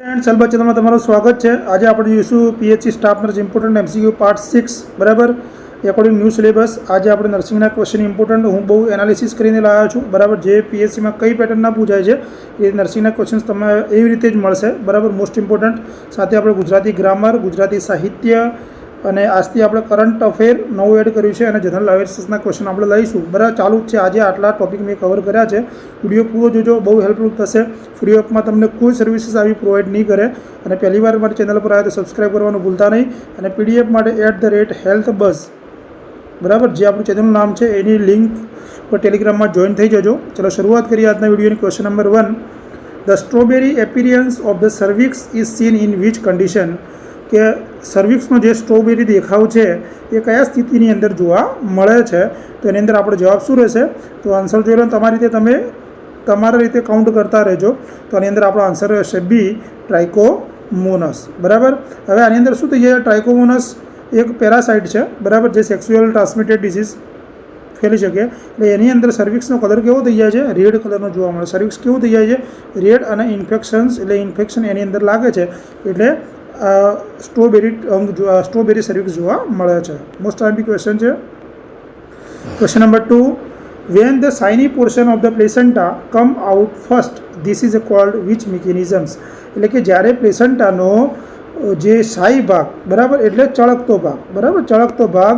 Friend સલબા ચેનલમાં તમારું સ્વાગત છે. આજે આપણે જોઈશું PHC staff nurse important MCQ part six, બરાબર? એકોર્ડિંગ ન્યૂ સિલેબસ આજે આપણે નર્સિંગના ક્વેશ્ચન ઇમ્પોર્ટન્ટ હું બહુ એનાલિસિસ કરીને લાવ્યો છું. બરાબર, જે પીએચસીમાં કઈ પેટર્નના પૂછાય છે, એ નર્સિંગના ક્વેશ્ચન્સ તમે એવી રીતે જ મળશે. બરાબર મોસ્ટ ઇમ્પોર્ટન્ટ સાથે આપણે ગુજરાતી ગ્રામર ગુજરાતી સાહિત્ય અને આજથી આપણે કરંટ અફેર નવું એડ કર્યું છે અને જનરલ અવેરનેસના ક્વેશ્ચન આપણે લઈશું. બરાબર, ચાલુ જ છે. આજે આટલા ટોપિક મેં કવર કર્યા છે. વીડિયો પૂરો જોજો, બહુ હેલ્પફુલ થશે. ફ્રી ઓફમાં તમને કોઈ સર્વિસીસ આવી પ્રોવાઈડ નહીં કરે. અને પહેલી વાર મારી ચેનલ પર આવે તો સબસ્ક્રાઈબ કરવાનું ભૂલતા નહીં. અને પીડીએફ માટે એટ ધ રેટ હેલ્થ બસ બરાબર, જે આપણું ચેનલનું નામ છે, એની લિંક પર ટેલિગ્રામમાં જોઈન થઈ જજો. ચલો, શરૂઆત કરીએ આજના વિડીયોની question number one the strawberry appearance of the cervix is seen in which condition કે સર્વિક્સનો જે સ્ટ્રોબેરી દેખાવ છે, એ કયા સ્થિતિની અંદર જોવા મળે છે? તો એની અંદર આપણો જવાબ શું રહેશે? તો આન્સર જોઈ લો તમારી રીતે તમે તમારા રીતે કાઉન્ટ કરતા રહેજો. તો આની અંદર આપણો આન્સર રહેશે બી ટ્રાઇકોમોનસ બરાબર? હવે આની અંદર શું થઈ જાય? ટ્રાઇકોમોનસ એક પેરાસાઇટ છે. બરાબર? જે સેક્સ્યુઅલ ટ્રાન્સમિટેડ ડિસીઝ ફેલી શકે. એટલે એની અંદર સર્વિક્સનો કલર કેવો થઈ જાય છે? રેડ કલરનો જોવા મળે. સર્વિક્સ કેવું થઈ જાય છે? રેડ અને ઇન્ફેક્શન્સ એટલે ઇન્ફેક્શન એની અંદર લાગે છે. એટલે સ્ટ્રોબેરી સ્ટ્રોબેરી સર્વિસ જોવા મળે છે. મોસ્ટ આઈમ્પી ક્વેશ્ચન છે. Question number two when the shiny portion of the placenta come out first this is called which mechanisms એટલે કે જ્યારે પ્લેસન્ટાનો જે શાહી ભાગ, બરાબર? એટલે ચળકતો ભાગ. બરાબર? ચળકતો ભાગ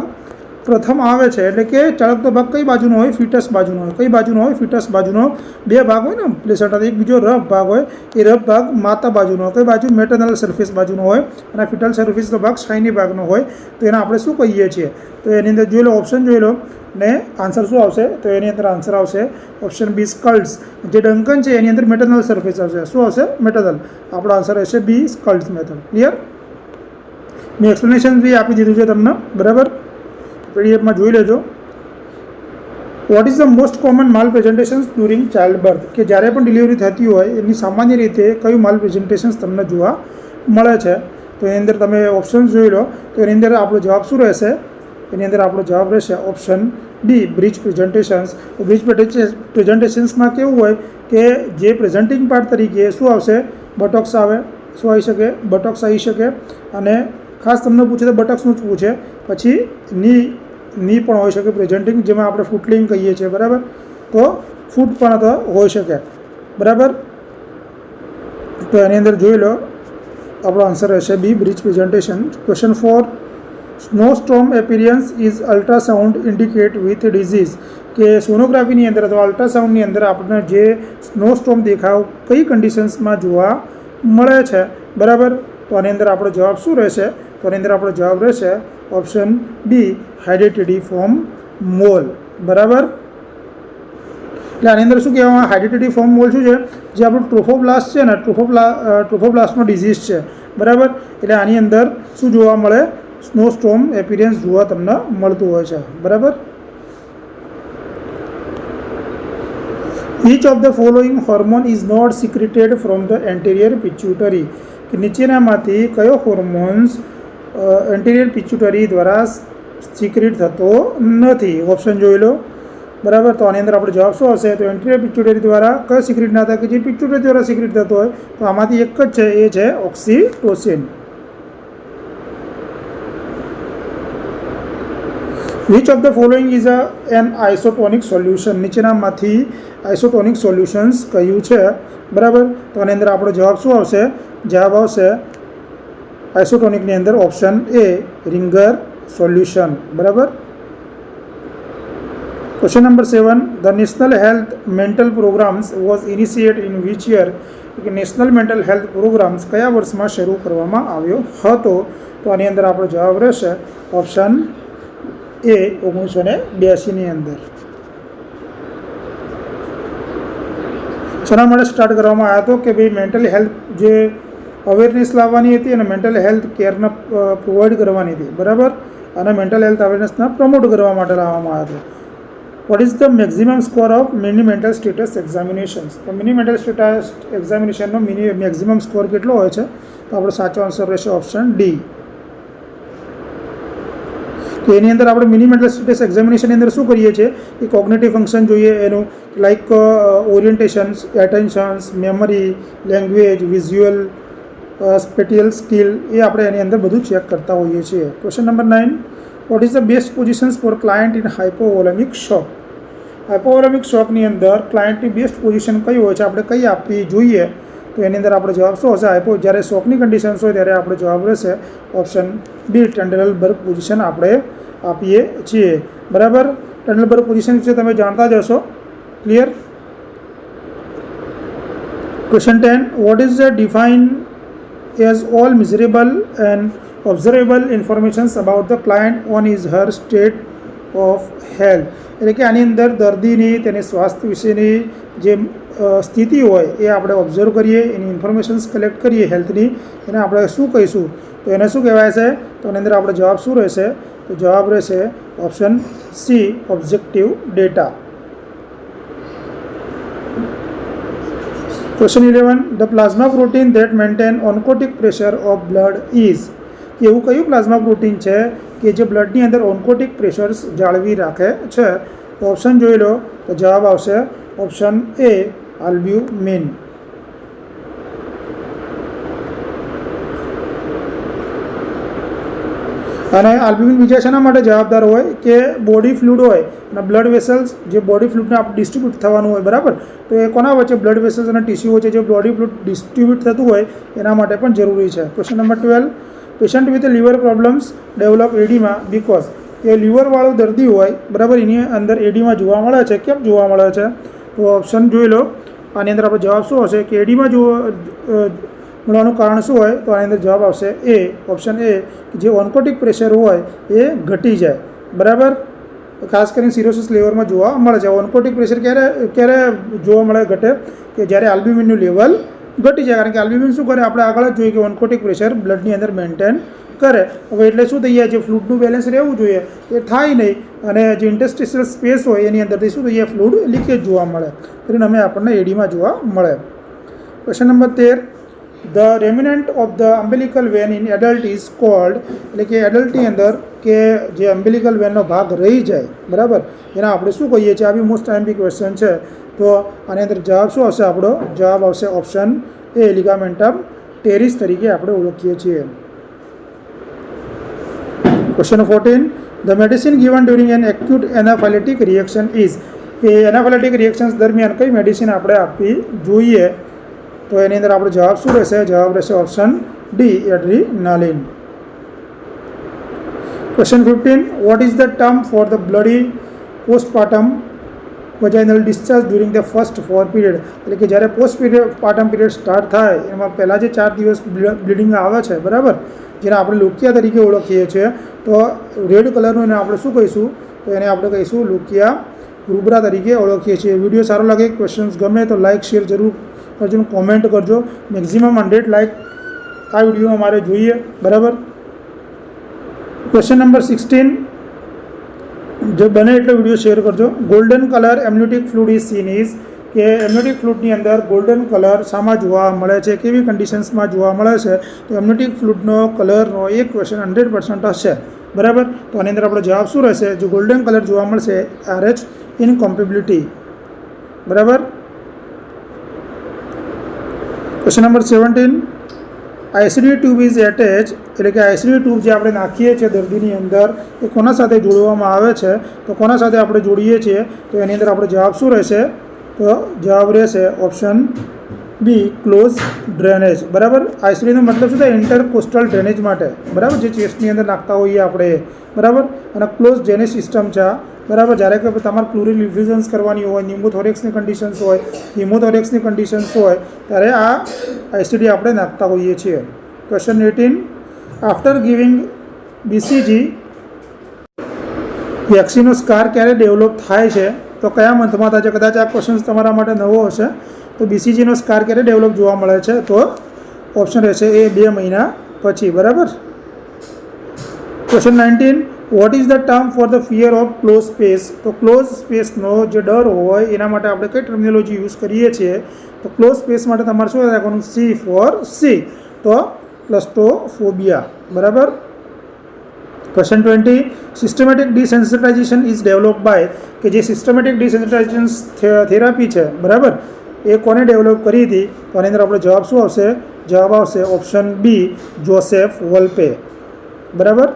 પ્રથમ આવે છે, એટલે કે ચળકતો ભાગ કઈ બાજુનો હોય? ફિટસ બાજુનો હોય. કઈ બાજુનો હોય? ફિટસ બાજુનો. બે ભાગ હોય ને પ્લેસન્ટા એક બીજો રફ ભાગ હોય. એ રફ ભાગ માતા બાજુનો હોય. કઈ બાજુ? મેટર્નલ સર્ફેસ બાજુનો હોય. અને ફિટલ સર્ફિસનો ભાગ શાઇની ભાગનો હોય. તો એને આપણે શું કહીએ છીએ? તો એની અંદર જોઈ લો, ઓપ્શન જોઈ લો. ને આન્સર શું આવશે? તો એની અંદર આન્સર આવશે ઓપ્શન બી સ્કલ્ટ્સ જે ડંકન છે, એની અંદર મેટર્નલ સર્ફેસ આવશે. શું આવશે? મેટર્નલ. આપણો આન્સર રહેશે બી સ્કલ્ટ્સ મેથડ. ક્લિયર? મેં એક્સપ્લેનેશન બી આપી દીધું છે તમને. બરાબર? પીડીએફમાં જોઈ લેજો. What is the most common malpresentations during child birth કે જ્યારે પણ ડિલિવરી થતી હોય એની સામાન્ય રીતે કયું માલ પ્રેઝન્ટેશન્સ તમને જોવા મળે છે? તો એની અંદર તમે ઓપ્શન્સ જોઈ લો. તો એની અંદર આપણો જવાબ શું રહેશે? એની અંદર આપણો જવાબ રહેશે option D breech presentations breech પ્રેઝન્ટેશન્સમાં કેવું હોય કે જે પ્રેઝન્ટિંગ પાર્ટ તરીકે શું આવશે? બટોક્સ આવે, શું આવી શકે? બટોક્સ આવી શકે. અને ખાસ તમને પૂછે તો બટક્સનું જ પૂછે. પછી ની ની પણ હોઈ શકે પ્રેઝન્ટિંગ જેમાં આપણે ફૂટલિંગ કહીએ છીએ, બરાબર? તો ફૂટ પણ હોઈ શકે. બરાબર? તો એની અંદર જોઈ લો, આપણો આન્સર રહેશે B breech presentation question four snowstorm appearance is ultrasound indicate with disease કે સોનોગ્રાફીની અંદર અથવા અલ્ટ્રાસાઉન્ડની અંદર આપણને જે સ્નો સ્ટોમ દેખાવ કઈ કન્ડિશન્સમાં જોવા મળે છે. બરાબર? તો આની અંદર આપણો જવાબ શું રહેશે? તો એની અંદર આપણો જવાબ રહેશે option B hydatidiform mole બરાબર? એટલે આની અંદર શું કહેવામાં હાઇડ્રેટેડી ફોર્મ મોલ શું છે? જે આપણું ટ્રોફોબ્લાસ્ટ છે ને ટ્રોફોબ્લા ટ્રોફોબ્લાસ્ટનો ડિઝીઝ છે. બરાબર? એટલે આની અંદર શું જોવા મળે? સ્નો સ્ટોમ એપિરિયન્સ જોવા તમને મળતું હોય છે. બરાબર? Which of the following hormone is not secreted from the anterior pituitary કે નીચેનામાંથી કયો હોર્મોન્સ એન્ટેરિયર પિચ્યુટરી દ્વારા સિક્રિટ થતો નથી. ઓપ્શન જોઈ લો. બરાબર? તો આની અંદર આપણો જવાબ શું હશે તો એન્ટિરિયર પિચ્યુટરી દ્વારા કયો સિક્રિટ ના થાય કે જે પિચ્યુટરી દ્વારા સિક્રિટ થતો હોય? તો આમાંથી એક જ છે, એ છે oxytocin which of the following is a an isotonic solution નીચેનામાંથી આઇસોટોનિક સોલ્યુશન્સ કહ્યું છે. બરાબર? તો આની અંદર આપણો જવાબ શું આવશે? જવાબ આવશે આઇસોટોનિકની અંદર ઓપ્શન એ રિંગર સોલ્યુશન બરાબર? Question number seven the national health mental programmes was initiate in which year national mental health programmes કયા વર્ષમાં શરૂ કરવામાં આવ્યો હતો? તો આની અંદર આપણો જવાબ રહેશે ઓપ્શન એ ઓગણીસો ને બ્યાસીની અંદર. શેના માટે સ્ટાર્ટ કરવામાં આવ્યો હતો? કે ભાઈ મેન્ટલ હેલ્થ જે અવેરનેસ લાવવાની હતી અને મેન્ટલ હેલ્થ કેરને પ્રોવાઈડ કરવાની હતી. બરાબર? અને મેન્ટલ હેલ્થ અવેરનેસને પ્રમોટ કરવા માટે લાવવામાં આવ્યો હતો. What is the maximum score of mini mental status examinations તો મિની મેન્ટલ સ્ટેટસ એક્ઝામિનેશનનો મિની મેક્ઝિમમ સ્કોર કેટલો હોય છે? તો આપણો સાચો આન્સર રહેશે ઓપ્શન ડી તો એની અંદર આપણે મિની મેન્ટલ સ્ટેટસ એક્ઝામિનેશનની અંદર શું કરીએ છીએ? કે કોગ્નેટિવ ફંક્શન જોઈએ એનું. Like orientations attentions memory language visual spatial skill એ આપણે એની અંદર બધું ચેક કરતા હોઈએ છીએ. Question number nine what is the best positions for client in hypovolemic shock hypovolemic શોકની અંદર ક્લાયન્ટની બેસ્ટ પોઝિશન કઈ હોય છે આપણે કઈ આપવી જોઈએ? તો એની અંદર આપણે જવાબ શું હશે? હાઇપો જ્યારે શોકની કન્ડિશન્સ હોય ત્યારે આપણે જવાબ રહેશે ઓપ્શન બી ટેન્ડરલબર્ગ પોઝિશન આપણે આપીએ છીએ. બરાબર? ટેન્ડલબર્ગ પોઝિશન વિશે તમે જાણતા જ હશો. Clear question ten what is the define as all measurable and observable informations about the client on is her state of health એટલે કે આની અંદર દર્દીની, તેની સ્વાસ્થ્ય વિશેની જે સ્થિતિ હોય, એ આપણે ઓબ્ઝર્વ કરીએ, એની ઇન્ફોર્મેશન્સ કલેક્ટ કરીએ હેલ્થની એને આપણે શું કહીશું? તો એને શું કહેવાય છે? તો એની અંદર આપણે જવાબ શું રહેશે? તો જવાબ રહેશે option C objective data question eleven the plasma protein that maintain oncotic pressure of blood is કે એવું કયું પ્લાઝમા પ્રોટીન છે કે જે બ્લડની અંદર ઓન્કોટિક પ્રેશર્સ જાળવી રાખે છે? તો ઓપ્શન જોઈ લો, તો જવાબ આવશે ઓપ્શન એ આલ્બ્યુમિન અને આલ્બ્યુમિન બીજા શેના માટે જવાબદાર હોય કે બોડી ફ્લુડ હોય અને બ્લડ વેસલ્સ જે બોડી ફ્લુડને આપણે ડિસ્ટ્રીબ્યુટ થવાનું હોય, બરાબર? તો એ કોના વચ્ચે બ્લડ વેસલ્સ અને ટીસ્યુ વચ્ચે જે બોડી ફ્લુડ ડિસ્ટ્રીબ્યુટ થતું હોય, એના માટે પણ જરૂરી છે. Question number twelve patient with liver problems develop edema because એ લીવરવાળો દર્દી હોય, બરાબર? એની અંદર એડીમાં જોવા મળે છે. કેમ જોવા મળે છે? તો ઓપ્શન જોઈ લો. આની અંદર આપણે જવાબ શું હશે? કે એડીમાં જો મળવાનું કારણ શું હોય તો આની અંદર જવાબ આવશે એ. ઓપ્શન એ જે ઓન્કોટિક પ્રેશર હોય એ ઘટી જાય. બરાબર? ખાસ કરીને સિરોસિસ લેવરમાં જોવા મળે છે. ઓન્કોટિક પ્રેશર ક્યારે ક્યારે જોવા મળે ઘટે? કે જ્યારે આલ્બ્યુમિનનું લેવલ ઘટી જાય. કારણ કે આલ્બ્યુમિન શું કરે? આપણે આગળ જ જોઈએ કે ઓન્કોટિક પ્રેશર બ્લડની અંદર મેન્ટેન કરે. હવે એટલે શું થઈ જાય? જે ફ્લૂડનું બેલેન્સ રહેવું જોઈએ એ થાય નહીં. અને જે ઇન્ટસ્ટિશિયલ સ્પેસ હોય એની અંદરથી શું થઈ જાય? ફ્લૂડ લીકેજ જોવા મળે. પરિણામે આપણને એડીમાં જોવા મળે. ક્વેશ્ચન નંબર તેર. The remnant of the umbilical vein in adult is called એટલે કે એડલ્ટની અંદર કે જે અમ્બિલિકલ વેનનો ભાગ રહી જાય, બરાબર? એના આપણે શું કહીએ છીએ? આ બી મોસ્ટ ટાઈમ બી ક્વેશ્ચન છે. તો આની અંદર જવાબ શું આવશે આપણો? જવાબ આવશે ઓપ્શન એ લિગામેન્ટમ ટેરિસ તરીકે આપણે ઓળખીએ છીએ. Question fourteen the medicine given during an acute anaphylactic reaction is A anaphylactic reactions દરમિયાન કઈ મેડિસિન આપણે આપવી જોઈએ? તો એની અંદર આપણો જવાબ શું રહેશે? જવાબ રહેશે option D adrenaline question fifteen what is the term for the bloody postpartum vaginal discharge during the first four period એટલે કે જ્યારે post period partum period start થાય, એમાં પહેલાં જે ચાર દિવસ બ્લીડિંગ આવે છે, બરાબર? જેને આપણે લુકિયા તરીકે ઓળખીએ છીએ, તો રેડ કલરનું એને આપણે શું કહીશું? તો એને આપણે કહીશું લુકિયા રૂબરા તરીકે ઓળખીએ છીએ. વીડિયો સારો લાગે ક્વેશ્ચન્સ ગમે તો લાઇક શેર જરૂર કરજો કોમેન્ટ કરજો. મેક્ઝિમમ હંડ્રેડ લાઇક આ વીડિયો અમારે જોઈએ. બરાબર? ક્વેશ્ચન નંબર સિક્સટીન જો બને એટલો વીડિયો શેર કરજો. Golden colour amniotic fluid is seen is કે એમ્યુટિક ફ્લૂડની અંદર ગોલ્ડન કલર શામાં જોવા મળે છે? કેવી કન્ડિશન્સમાં જોવા મળે છે? તો એમ્યુટિક ફ્લૂડનો કલરનો એક ક્વેશ્ચન હંડ્રેડ પર્સન્ટ હશે. બરાબર? તો આની અંદર આપણો જવાબ શું રહેશે? જો ગોલ્ડન કલર જોવા મળશે આર એચ ઇનકોમ્પેબિલિટી બરાબર? Question number seventeen ICD tube is attach એટલે કે આઈસીયુ ટ્યુબ જે આપણે નાખીએ છીએ દર્દીની અંદર, એ કોના સાથે જોડવામાં આવે છે? તો કોના સાથે આપણે જોડીએ છીએ? તો એની અંદર આપણો જવાબ શું રહેશે? તો જવાબ રહેશે ઓપ્શન બી ક્લોઝ ડ્રેનેજ. બરાબર? આઈસીડીનો મતલબ શું થાય? ઇન્ટરકોસ્ટલ ડ્રેનેજ માટે. બરાબર? જે ચેસ્ટની અંદર નાખતા હોઈએ આપણે. બરાબર? અને ક્લોઝ ડ્રેનેજ સિસ્ટમ છે બરાબર? જ્યારે કે તમારે ક્લોરી રિફ્યુઝન્સ કરવાની હોય ન્યુમોથોરેક્સની કન્ડિશન્સ હોય હિમોથોરેક્સની કન્ડિશન્સ હોય, ત્યારે આ આઈસીડી આપણે નાખતા હોઈએ છીએ. Question eighteen after giving BCG વેક્સિનનો scar ક્યારે ડેવલપ થાય છે? તો કયા મંથમાં થાય છે કદાચ આ ક્વેશ્ચન તમારા માટે નવો હશે. તો બીસીજીનો સ્કાર ક્યારે ડેવલપ જોવા મળે છે? તો ઓપ્શન રહેશે એ બે મહિના પછી, બરાબર? Question nineteen what is the term for the fear of close space તો ક્લોઝ સ્પેસનો જે ડર હોય, એના માટે આપણે કઈ ટર્મિનોલોજી યુઝ કરીએ છીએ? તો ક્લોઝ સ્પેસ માટે તમારે શું રાખવાનું? સી ફોર સી તો ક્લસ્ટોફોબિયા બરાબર? Question twenty systematic desensitization is develop by કે જે સિસ્ટમેટિક ડિસેન્સિટાઇઝેશન થેરાપી છે, બરાબર? એ કોને ડેવલપ કરી હતી? તો આની અંદર આપણો જવાબ શું આવશે? જવાબ આવશે ઓપ્શન બી જોસેફ વલ્પે બરાબર?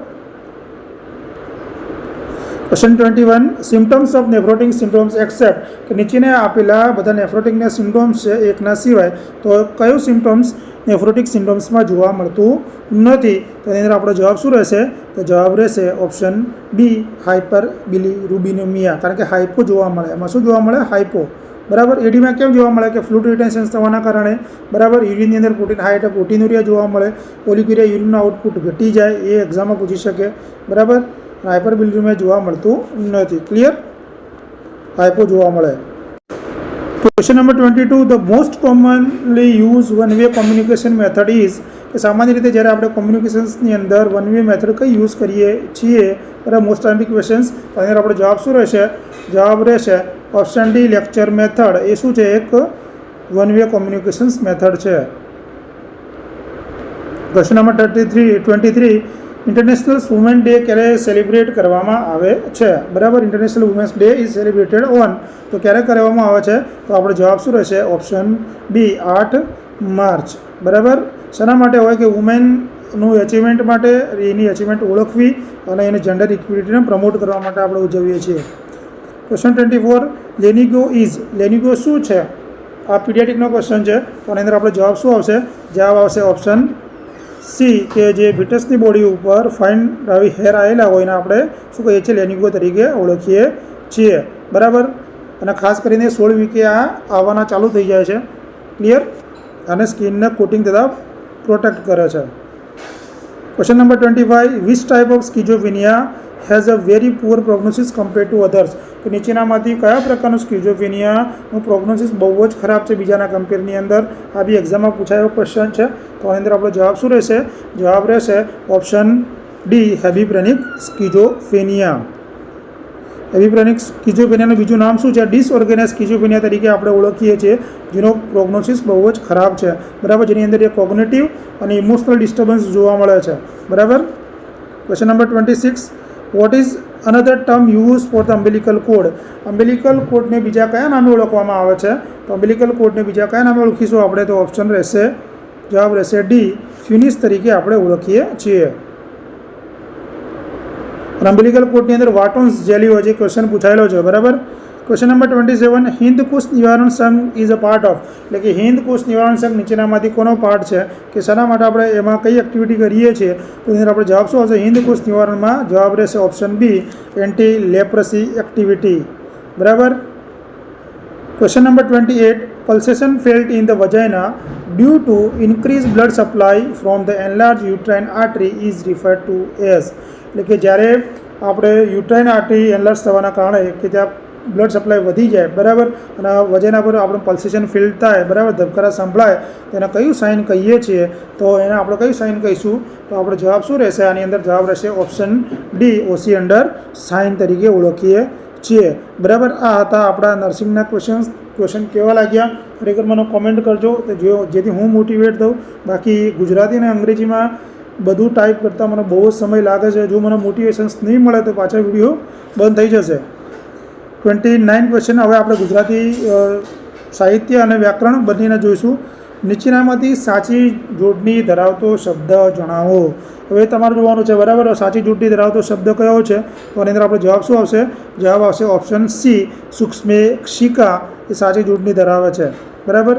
Question twenty one symptoms of nephrotic symptoms except કે નીચેને આપેલા બધા નેફ્રોટિકના સિમ્ટમ્સ છે, એકના સિવાય, તો કયું સિમ્ટમ્સ નેફ્રોટિક સિમ્ટમ્સમાં જોવા મળતું નથી? તો એની અંદર આપણો જવાબ શું રહેશે? તો જવાબ રહેશે ઓપ્શન બી હાઇપર બિલી રૂબિનોમિયા કારણ કે હાઇપો જોવા મળે. એમાં શું જોવા મળે? હાઇપો બરાબર? એડીમાં કેમ જોવા મળે કે ફ્લૂડ રિટેન્શન થવાના કારણે બરાબર? યુરિનની અંદર પ્રોટીન, હાઈ એટલે પ્રોટીનુરિયા જોવા મળે. ઓલિક્યુરિયા યુરિનનું આઉટપુટ ઘટી જાય એ એક્ઝામમાં પૂછી શકે. બરાબર? હાઇપરબિલિટીમાં જોવા મળતું નથી. ક્લિયર હાઇપો જોવા મળે. Question number twenty two the most commonly use one way communication method is કે સામાન્ય રીતે જ્યારે આપણે કોમ્યુનિકેશન્સની અંદર વન વે મેથડ કઈ યુઝ કરીએ છીએ, ત્યારે મોસ્ટ ટાઈમથી ક્વેશ્ચન્સ અને આપણો જવાબ શું રહેશે? જવાબ રહેશે ઓપ્શન ડી લેક્ચર મેથડ એ શું છે? એક વન વે કોમ્યુનિકેશન્સ મેથડ છે. Question number thirty three twenty three international women day ક્યારે સેલિબ્રેટ કરવામાં આવે છે? બરાબર? International women's day is celebrated on તો ક્યારે કરવામાં આવે છે? તો આપણો જવાબ શું રહેશે? ઓપ્શન બી આઠ માર્ચ. બરાબર? શેના માટે હોય કે વુમેનનું એચિવમેન્ટ માટે એની એચિવમેન્ટ ઓળખવી અને એને જેન્ડર ઇક્વિલિટીને પ્રમોટ કરવા માટે આપણે ઉજવીએ છીએ. Question twenty four lanugo is lanugo શું છે? આ પીડિયાટિકનો ક્વેશ્ચન છે. તો એની અંદર આપણો જવાબ શું આવશે? જવાબ આવશે ઓપ્શન સી કે જે બ્રિટસની બોડી ઉપર ફાઇન આવી હેર આવેલા હોય એને આપણે શું કહીએ છીએ? લેનિગો તરીકે ઓળખીએ છીએ. બરાબર? અને ખાસ કરીને સોળ વીકે આ આવવાના ચાલુ થઈ જાય છે. ક્લિયર અને સ્કિનને કોટિંગ તથા પ્રોટેક્ટ કરે છે. Question number twenty five which type of schizophrenia has a very poor prognosis compare to others તો નીચેનામાંથી કયા પ્રકારનું સ્કિઝોફિનિયાનું પ્રોગ્નોસિસ બહુ જ ખરાબ છે બીજાના કમ્પેરની અંદર? આ બી એક્ઝામમાં પૂછાયો ક્વેશ્ચન છે. તો આની અંદર આપણો જવાબ શું રહેશે? જવાબ રહેશે ઓપ્શન ડી હેબી પ્રેનિક સ્કિઝોફેનિયા હેબિપ્રેનિક સ્કિઝોફેનિયાનું બીજું નામ શું છે? ડિસઓર્ગેનાઇઝ સ્કિઝોફેનિયા તરીકે આપણે ઓળખીએ છીએ. જેનો પ્રોગ્નોસિસ બહુ જ ખરાબ છે. બરાબર? જેની અંદર એ કોગ્નેટિવ અને ઇમોશનલ ડિસ્ટર્બન્સ જોવા મળે છે. બરાબર? Question number twenty six what is another term use for the umbilical cord umbilical કોડને બીજા કયા નામે ઓળખવામાં આવે છે? તો અમ્બેલિકલ કોડને બીજા કયા નામે ઓળખીશું આપણે? તો ઓપ્શન રહેશે. જવાબ રહેશે ડી ફ્યુનિસ તરીકે આપણે ઓળખીએ છીએ. અને કોર્ટની અંદર વાટોન્સ જેલી જે ક્વેશ્ચન પૂછાયેલો છે, બરાબર? Question number twenty seven Hind Kusht Nivaran Sangh is a part of એટલે કે હિન્દકુશ નિવારણ સંઘ નીચેનામાંથી કોનો પાર્ટ છે? કે શાના માટે આપણે એમાં કઈ એક્ટિવિટી કરીએ છીએ? તો એની અંદર આપણે જવાબ શું આવશે? હિન્દ કુશ નિવારણમાં જવાબ રહેશે option B anti leprosy activity બરાબર? Question number twenty eight pulsation felt in the vagina due to increase blood supply from the enlarge uterine artery is refer to as એટલે કે જ્યારે આપણે યુટ્રાઇન આર્ટરી એનલાર્જ થવાના કારણે કે ત્યાં blood supply વધી જાય, બરાબર? અને વજના પર આપણું પલ્સેશન ફીલ થાય, બરાબર? ધબકારા સંભળાય, તો એને કયું સાઇન કહીએ છીએ? તો એને આપણે કયું સાઇન કહીશું? તો આપણો જવાબ શું રહેશે? આની અંદર જવાબ રહેશે option D, Osiander sign તરીકે ઓળખીએ છીએ. બરાબર? આ હતા આપણા નર્સિંગના ક્વેશ્ચન્સ. ક્વેશ્ચન કેવા લાગ્યા? ખરેખર મને કોમેન્ટ કરજો. તો જેથી હું મોટિવેટ થઉં. બાકી ગુજરાતી અને અંગ્રેજીમાં બધું ટાઈપ કરતાં મને બહુ જ સમય લાગે છે. જો મને મોટિવેશન્સ નહીં મળે તો પાછા વીડિયો બંધ થઈ જશે. ટ્વેન્ટી નાઇન ક્વેશ્ચન હવે આપણે ગુજરાતી સાહિત્ય અને વ્યાકરણ બંનેને જોઈશું. નીચેનામાંથી સાચી જોડણી ધરાવતો શબ્દ જણાવો. હવે તમારે જોવાનું છે, બરાબર? સાચી જોડણી ધરાવતો શબ્દ કયો છે? તો એની અંદર આપણે જવાબ શું આવશે? જવાબ આવશે ઓપ્શન સી સૂક્ષ્મે ક્ષિકા એ સાચી જોડણી ધરાવે છે. બરાબર?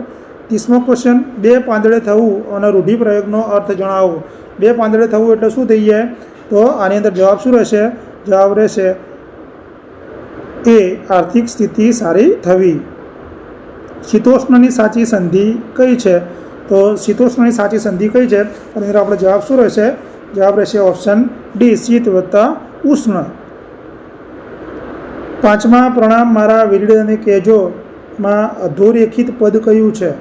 ત્રીસમો ક્વેશ્ચન બે પાંદડે થવું અને રૂઢિપ્રયોગનો અર્થ જણાવો. બે પાંદડે થવું એટલે શું થઈ જાય? તો આની અંદર જવાબ શું રહેશે? જવાબ રહેશે એ આર્થિક સ્થિતિ સારી થવી. શીતોષ્ણની સાચી સંધિ કઈ છે? તો શીતોષ્ણની સાચી સંધિ કઈ છે? અને અંદર આપણે જવાબ શું રહેશે? જવાબ રહેશે ઓપ્શન ડી, શીત વત્તા ઉષ્ણ. પાંચમા પ્રણામ મારા વીરડને કહેજો. માં અધોરેખિત પદ કયું છે?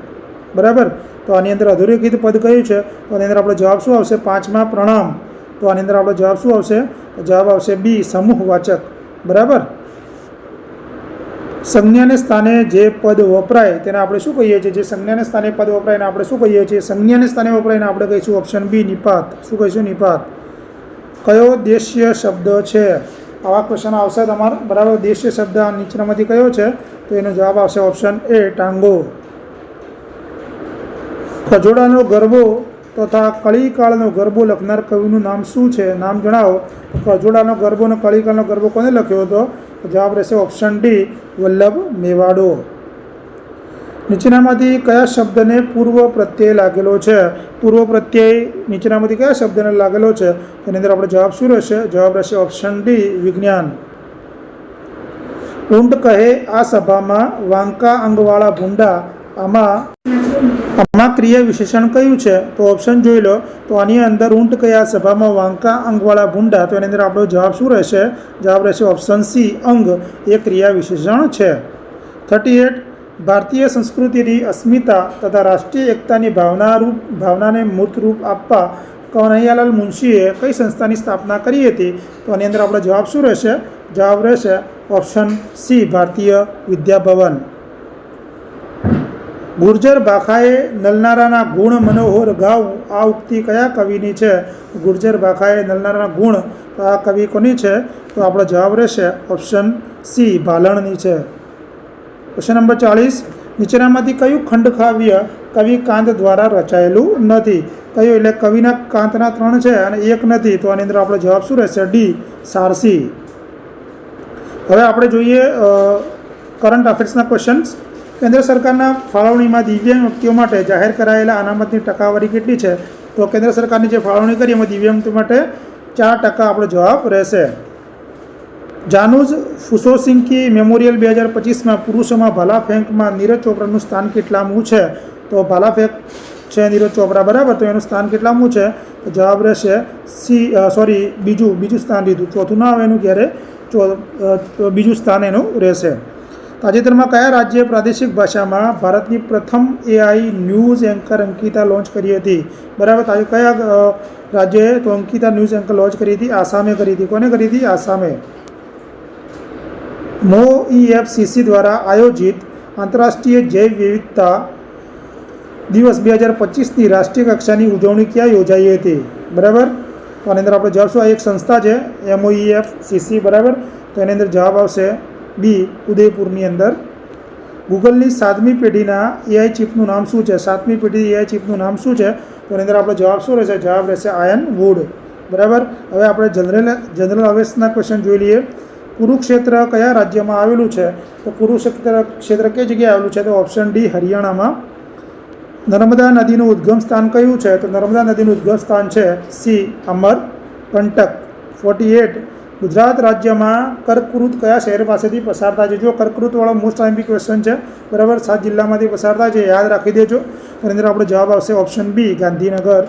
બરાબર? તો આની અંદર અધોરેખિત પદ કયું છે? તો આની અંદર આપણો જવાબ શું આવશે? પાંચમા પ્રણામ. તો આની અંદર આપણો જવાબ શું આવશે? જવાબ આવશે બી સમૂહવાચક બરાબર? સંજ્ઞાને સ્થાને જે પદ વપરાય તેને આપણે શું કહીએ છીએ? જે સંજ્ઞાને સ્થાને પદ વપરાય એને આપણે શું કહીએ છીએ? સંજ્ઞાને સ્થાને વપરાય એને આપણે કહીશું ઓપ્શન બી નિપાત. શું કહીશું? નિપાત. કયો દેશીય શબ્દ છે? આવા ક્વેશ્ચન આવશે તમારા. બરાબર? દેશીય શબ્દ નીચેનામાંથી કયો છે? તો એનો જવાબ આવશે ઓપ્શન એ ટાંગો ખજોડાનો ગરબો તથા કળીકાળનો ગરબો લખનાર કવિનું નામ શું છે? નામ જણાવો. ખજોડાનો ગરબો અને કળીકાળનો ગરબો કોને લખ્યો હતો? જવાબ રહેશે ઓપ્શન ડી વલ્લભ મેવાડો. નીચેનામાંથી કયા શબ્દને પૂર્વ પ્રત્યય લાગેલો છે? પૂર્વ પ્રત્યય નીચેનામાંથી કયા શબ્દને લાગેલો છે? તેની અંદર આપણે જવાબ શું રહેશે? જવાબ રહેશે ઓપ્શન ડી વિજ્ઞાન. ઊંટ કહે આ સભામાં વાંકા અંગવાળા ભૂંડા આમાં આમાં ક્રિયા વિશેષણ કયું છે? તો ઓપ્શન જોઈ લો. તો આની અંદર ઊંટ કયા સભામાં વાંકા અંગવાળા ભૂંડા? તો એની અંદર આપણો જવાબ શું રહેશે? જવાબ રહેશે ઓપ્શન સી અંગ. એ ક્રિયા વિશેષણ છે. થર્ટી એટ ભારતીય સંસ્કૃતિની અસ્મિતા તથા રાષ્ટ્રીય એકતાની ભાવના રૂપ, ભાવનાને મૂર્ત રૂપ આપવા કનૈયાલાલ મુનશીએ કઈ સંસ્થાની સ્થાપના કરી હતી? તો આની અંદર આપણો જવાબ શું રહેશે? જવાબ રહેશે ઓપ્શન સી ભારતીય વિદ્યાભવન. ગુર્જર ભાખાએ નલનારાના ગુણ મનોહર ગાવ આ ઉક્તિ કયા કવિની છે? ગુર્જર ભાખાએ નલનારાના ગુણ આ કવિ કોની છે? તો આપણો જવાબ રહેશે ઓપ્શન સી ભાલણની છે. ક્વેશ્ચન નંબર ચાલીસ નીચેનામાંથી કયું ખંડકાવ્ય કવિ કાંત દ્વારા રચાયેલું નથી? કયું એટલે કવિના કાંતના ત્રણ છે અને એક નથી, તો આની અંદર આપણો જવાબ શું રહેશે? ડી, સારસી. હવે આપણે જોઈએ કરંટ અફેર્સના ક્વેશ્ચન્સ કેન્દ્ર સરકારના ફાળવણીમાં દિવ્યાંગ વ્યક્તિઓ માટે જાહેર કરાયેલા અનામતની ટકાવારી કેટલી છે? તો કેન્દ્ર સરકારની જે ફાળવણી કરી એમાં દિવ્યાંગ માટે ચાર ટકા આપણો જવાબ રહેશે. જાનુઝ ફુસોસિંકી મેમોરિયલ બે હજાર પચીસમાં પુરુષોમાં ભાલા ફેંકમાં નીરજ ચોપરાનું સ્થાન કેટલામું છે? તો ભાલા ફેંક છે નીરજ ચોપરા, બરાબર? તો એનું સ્થાન કેટલામું છે? તો જવાબ રહેશે સી સોરી, બીજું બીજું સ્થાન લીધું. ચોથું ના આવે એનું ક્યારે? બીજું સ્થાન એનું રહેશે. તાજેતરમાં કયા રાજ્યે પ્રાદેશિક ભાષામાં ભારતની પ્રથમ AI news anchor Ankita launch કરી હતી? બરાબર, તાજે કયા રાજ્યએ તો અંકિતા ન્યૂઝ એન્કર લોન્ચ કરી હતી? આસામે કરી હતી. કોને કરી હતી? આસામે. મો ઈએફસીસી દ્વારા આયોજિત આંતરરાષ્ટ્રીય જૈવ વિવિધતા દિવસ બે હજાર પચીસની રાષ્ટ્રીય કક્ષાની ઉજવણી ક્યાં યોજાઈ હતી? બરાબર? તો આની અંદર આપણે જવાબ આ એક સંસ્થા છે એમઓઈએફ સીસી બરાબર? તો એની અંદર જવાબ આવશે બી ઉદયપુરની અંદર. ગૂગલની સાતમી પેઢીના એઆઈ ચિપનું નામ શું છે? સાતમી પેઢી એઆઈ ચિપનું નામ શું છે? તો એની અંદર આપણો જવાબ શું રહેશે? જવાબ રહેશે આયન વુડ. બરાબર? હવે આપણે જનરલ જનરલ અવેર્સના ક્વેશ્ચન જોઈ લઈએ. કુરુક્ષેત્ર કયા રાજ્યમાં આવેલું છે? તો કુરુક્ષેત્ર, ક્ષેત્ર કઈ જગ્યાએ આવેલું છે? તો ઓપ્શન ડી હરિયાણામાં. નર્મદા નદીનું ઉદ્ગમ સ્થાન કયું છે? તો નર્મદા નદીનું ઉદ્ગમ સ્થાન છે C Amarkantak forty eight Gujarat રાજ્યમાં કર્કવૃત કયા શહેર પાસેથી પસાર થાય છે? જો કર્કવૃતવાળો મોસ્ટ આઈમ્પી ક્વેશ્ચન છે, બરાબર સાત જિલ્લામાંથી પસાર થાય છે યાદ રાખી દેજો. એની અંદર આપણો જવાબ આવશે ઓપ્શન બી ગાંધીનગર.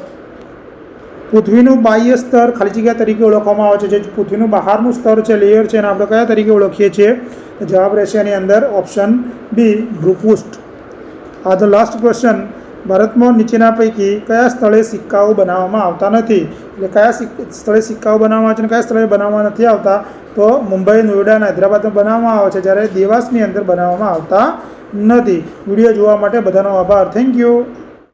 પૃથ્વીનું બાહ્ય સ્તર ખાલી જગ્યા તરીકે ઓળખવામાં આવે છે. જે પૃથ્વીનું બહારનું સ્તર છે લેયર છે, એને આપણે કયા તરીકે ઓળખીએ છીએ? જવાબ રહેશે એની અંદર ઓપ્શન બી ભૂપૃષ્ઠ. આ ધ લાસ્ટ ક્વેશ્ચન ભારતમાં નીચેના પૈકી કયા સ્થળે સિક્કાઓ બનાવવામાં આવતા નથી? એટલે કયા સ્થળે સિક્કાઓ બનાવવામાં આવે છે અને કયા સ્થળે બનાવવામાં નથી આવતા? તો મુંબઈ, નોઈડા અને હૈદરાબાદમાં બનાવવામાં આવે છે, જ્યારે દેવાસની અંદર બનાવવામાં આવતા નથી. વીડિયો જોવા માટે બધાનો આભાર. Thank you